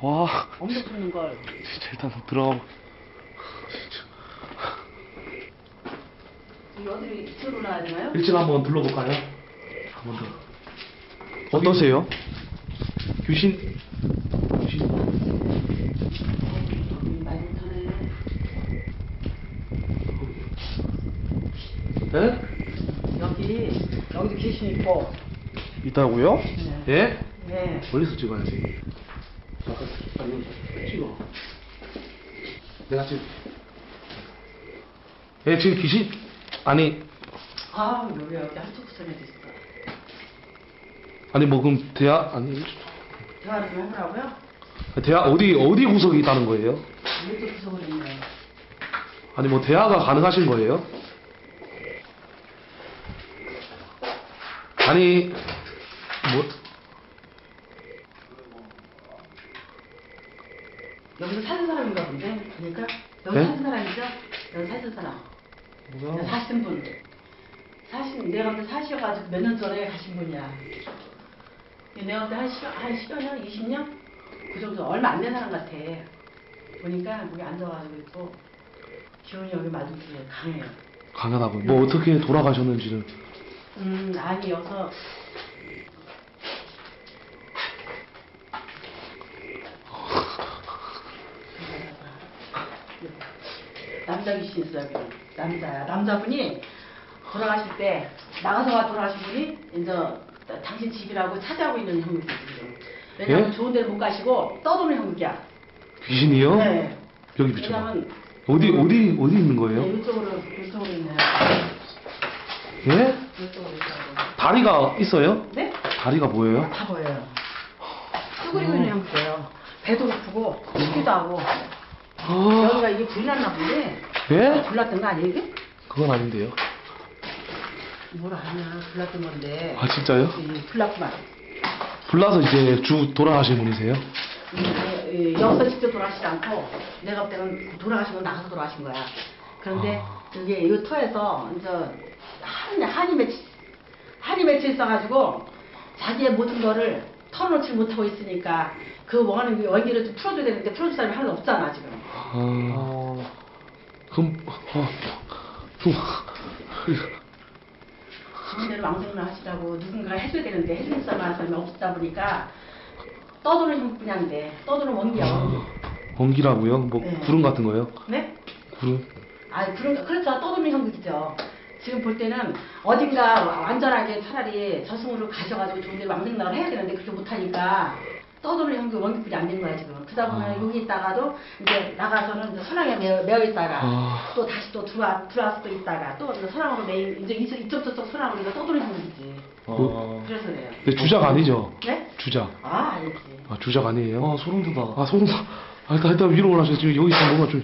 와, 엄청 푸는 걸. 진짜 일단 들어가. 여기 어디 이쪽으로 놔야 되나요? 1층 한번 둘러볼까요? 한번 더. 어떠세요? 귀신, 귀신. 여기 많이 타네. 네? 여기 여기도 귀신 있고. 있다고요? 네. 예? 네. 멀리서 찍어야지. 잠깐, 아니, 찍어. 내가 지금. 예, 지금 귀신, 아니, 아 여기 여기 한쪽 구석에도 있어. 아니, 뭐, 그럼, 대학, 아니, 대화를 좀 해보라고요? 대학, 어디, 어디 구석이 있다는 거예요? 이쪽 구석으로 있네. 아니, 뭐, 대화가 가능하신 거예요? 아니, 뭐, 여기서 사는 사람인가 본데? 그러니까 여기 네? 사는 사람이죠? 여기 사는 사람. 여기 사신 분. 사신 내가 그때 사셔가지고 몇 년 전에 가신 분이야. 내가 그때 한 10, 한 10여 년, 20년? 그 정도 얼마 안 된 사람 같아. 보니까 여기 앉아가지고 있고 기운이 여기 맞은 게 강해요. 강하다고. 뭐, 어떻게 돌아가셨는지는. 음 아니 여기서 남자 귀신 있어요 여기 남자야 남자분이 돌아가실 때 나가서 돌아가신 분이 이제 당신 집이라고 찾아오고 있는 지금 왜냐면 예? 좋은 데를 못 가시고 떠도는 형국이야 귀신이요? 네 여기. 왜냐면 어디, 어디, 어디 있는 거예요? 네, 이쪽으로 이쪽으로 있네요 예? 이쪽으로 있어요 다리가 있어요? 네? 다리가 보여요? 다 보여요. 쭈그리고 있는 형태예요. 배도 고프고 춥기도 하고 아, 여기가 이게 불났나 본데 예? 불났던 거 아니에요 이게? 그건 아닌데요. 뭘 아냐 불났던 건데 아, 진짜요? 이 불났구만 불나서 이제 주 돌아가신 분이세요? 이- 이- 여기서 직접 돌아가시지 않고 내가 볼 때는 돌아가신 건 나가서 돌아가신 거야 그런데 아. 그게 이 터에서 이제 한, 한이 맺히 한이 맺혀 있어가지고 자기의 모든 거를 털어놓지 못하고 있으니까 그 원, 원기를 좀 풀어줘야 되는데 풀어줄 사람이 하나도 없잖아 지금 아, 그럼, 어, 좀, 좋은 대로 왕생을 하시라고 누군가 해줘야 되는데 사람 사람이 없다 보니까 떠도는 형뿐인데 떠도는 원기야 원기 원기라고요? 뭐, 네. 구름 같은 거요? 네? 구름? 아 그런 그렇죠 떠도는 형국이죠 지금 볼 때는 어딘가 완전하게 차라리 저승으로 가셔가지고 좋은 데로 왕생락을 해야 되는데 그렇게 못하니까 떠도는 형국 원기뿐이 안 된 거야 지금 그러다 보면 아. 여기 있다가도 이제 나가서는 이제 선왕에 매여, 매여 있다가 아. 또 다시 또 들어와 들어와서 또 있다가 또 이제 선왕으로 매 이제 이쪽 이쪽 저쪽 선왕으로 이제 떠도는 형국이지 어. 그래서 그래요 근데 주작 아니죠? 네? 주작. 아 아니지 아, 주작 아니에요? 아 소름 돋아. 아, 소름 돋아. 아, 일단, 일단 위로 올라가서 지금 여기 있으면 뭔가 좀.